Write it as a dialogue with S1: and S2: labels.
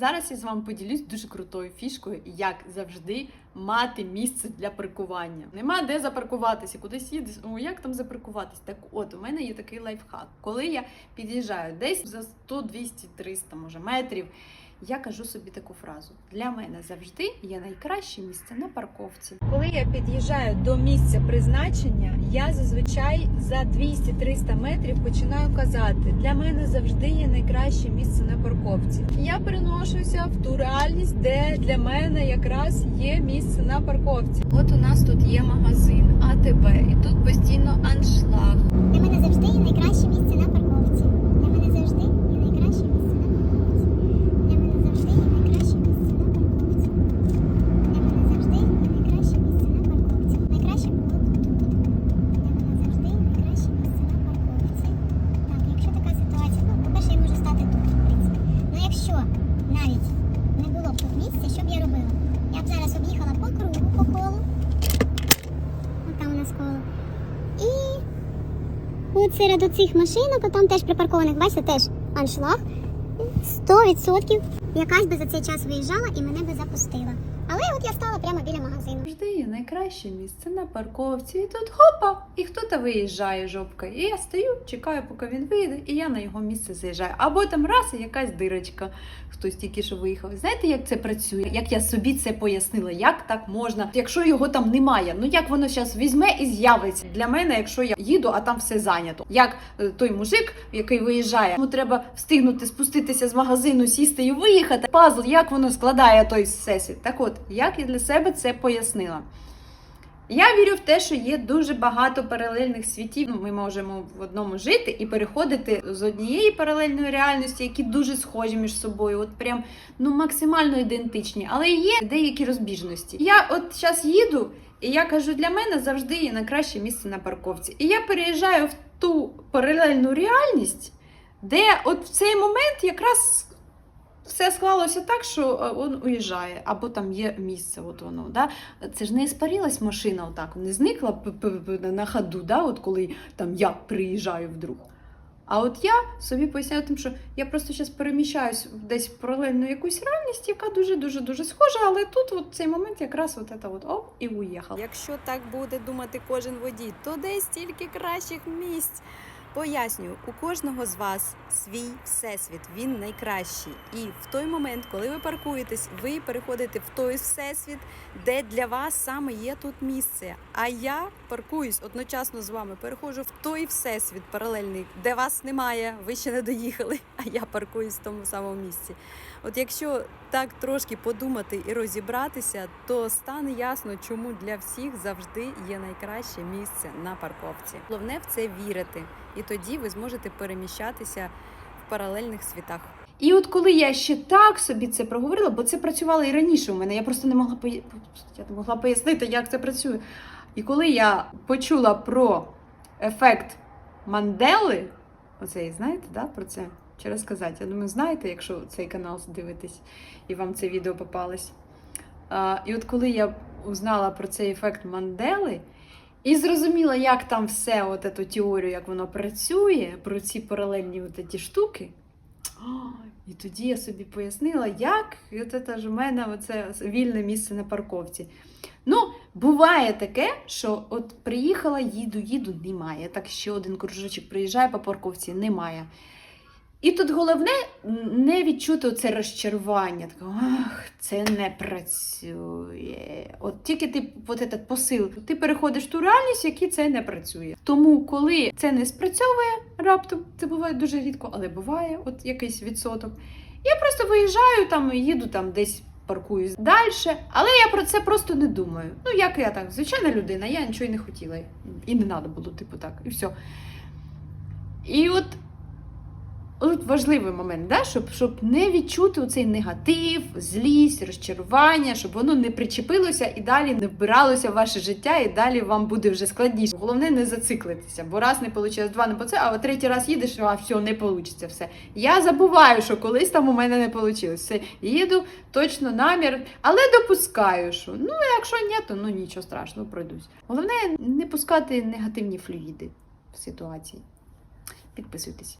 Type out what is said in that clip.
S1: Зараз я з вами поділюсь дуже крутою фішкою, як завжди мати місце для паркування. Нема де запаркуватися, кудись їдеш. О, як там запаркуватись? Так от, у мене є такий лайфхак. Коли я під'їжджаю десь за 100, 200, 300, може метрів. Я кажу собі таку фразу: для мене завжди є найкраще місце на парковці.
S2: Коли я під'їжджаю до місця призначення, я зазвичай за 200-300 метрів починаю казати: для мене завжди є найкраще місце на парковці. Я переношуся в ту реальність, де для мене якраз є місце на парковці. От у нас тут є магазин АТБ, і тут постійно аншлаг.
S3: Для мене завжди є найкраще місце на парковці. Для мене завжди є найкраще місце на парковці. Для мене завжди є найкраще місце на парковці. Для мене завжди є найкраще місце на парковці. Найкраще було б тут. Для мене завжди є найкраще місце на парковці. Так, якщо така ситуація, ну, по-перше, я можу стати тут, в принципі. Ну якщо навіть не було б тут місця, що б я робила? Я б зараз об'їхала по кругу, по колу. От там у нас коло. І От серед оцих машинок, там теж припаркованих, бачите, теж аншлаг. 100% якась би за цей час виїжджала і мене би запустила. Але от я стала прямо біля магазину.
S1: Завжди є найкраще місце на парковці. І тут хопа, і хто-то виїжджає жопка. І я стою, чекаю, поки він вийде, і я на його місце заїжджаю. Або там раз і якась дирочка. Хтось тільки що виїхав. Знаєте, як це працює? Як я собі це пояснила, як так можна, якщо його там немає, ну як воно зараз візьме і з'явиться для мене, якщо я їду, а там все зайнято. Як е, той мужик, який виїжджає, йому треба встигнути спуститися з магазину, сісти і виїхати. Пазл, як воно складає той всесвіт. Так от, як я для себе це пояснила. Я вірю в те, що є дуже багато паралельних світів. Ми можемо в одному жити і переходити з однієї паралельної реальності, які дуже схожі між собою, от прям ну максимально ідентичні, але є деякі розбіжності. Я от зараз їду, і я кажу, для мене завжди є найкраще місце на парковці. І я переїжджаю в ту паралельну реальність, де от в цей момент якраз все склалося так, що е, він уїжджає, або там є місце. От воно, да? Це ж не іспарілась машина, отак, не зникла на ходу, да? от коли там я приїжджаю вдруг. А от я собі поясняю тим, що я просто зараз переміщаюсь десь в паралельну якусь реальність, яка дуже-дуже дуже схожа, але тут от цей момент якраз от це от оп і уїхав.
S4: Якщо так буде думати кожен водій, то де стільки кращих місць. Пояснюю, у кожного з вас свій всесвіт, він найкращий. І в той момент, коли ви паркуєтесь, ви переходите в той всесвіт, де для вас саме є тут місце. А я паркуюсь одночасно з вами, переходжу в той всесвіт паралельний, де вас немає, ви ще не доїхали, а я паркуюсь в тому самому місці. От якщо так трошки подумати і розібратися, то стане ясно, чому для всіх завжди є найкраще місце на парковці. Головне в це вірити, і тоді ви зможете переміщатися в паралельних світах.
S1: І от коли я ще так собі це проговорила, бо це працювало і раніше у мене, я просто не могла пої... я не могла пояснити, як це працює. І коли я почула про ефект Мандели, оцей, знаєте, да, про це? Чи розказати? Я думаю, знаєте, якщо цей канал дивитесь і вам це відео попалось. А, і от коли я узнала про цей ефект Мандели, і зрозуміла, як там все, от эту теорію, як воно працює, про ці паралельні от ті штуки. І тоді я собі пояснила, як це у мене оце вільне місце на парковці. Ну, буває таке, що от приїхала, їду, їду, немає. Так ще один кружочок приїжджає по парковці, немає. І тут головне не відчути оце розчарування. Такого, ах, це не працює. От тільки ти от этот посил, ти переходиш в ту реальність, в якій це не працює. Тому, коли це не спрацьовує раптом, це буває дуже рідко, але буває от якийсь відсоток. Я просто виїжджаю там, їду там десь. Паркуюсь далі, але я про це просто не думаю. Ну, як я так, звичайна людина, я нічого й не хотіла. І не треба було, типу, так, і все. І от От важливий момент, да? щоб, щоб не відчути цей негатив, злість, розчарування, щоб воно не причепилося і далі не вбиралося в ваше життя, і далі вам буде вже складніше. Головне не зациклитися, бо раз не вийшло, два не по це, а третій раз їдеш, а все, не вийде все. Я забуваю, що колись там у мене не вийшло. Все, їду, точно намір, але допускаю, що ну, якщо ні, то ну нічого страшного, пройдусь. Головне не пускати негативні флюїди в ситуації. Підписуйтесь.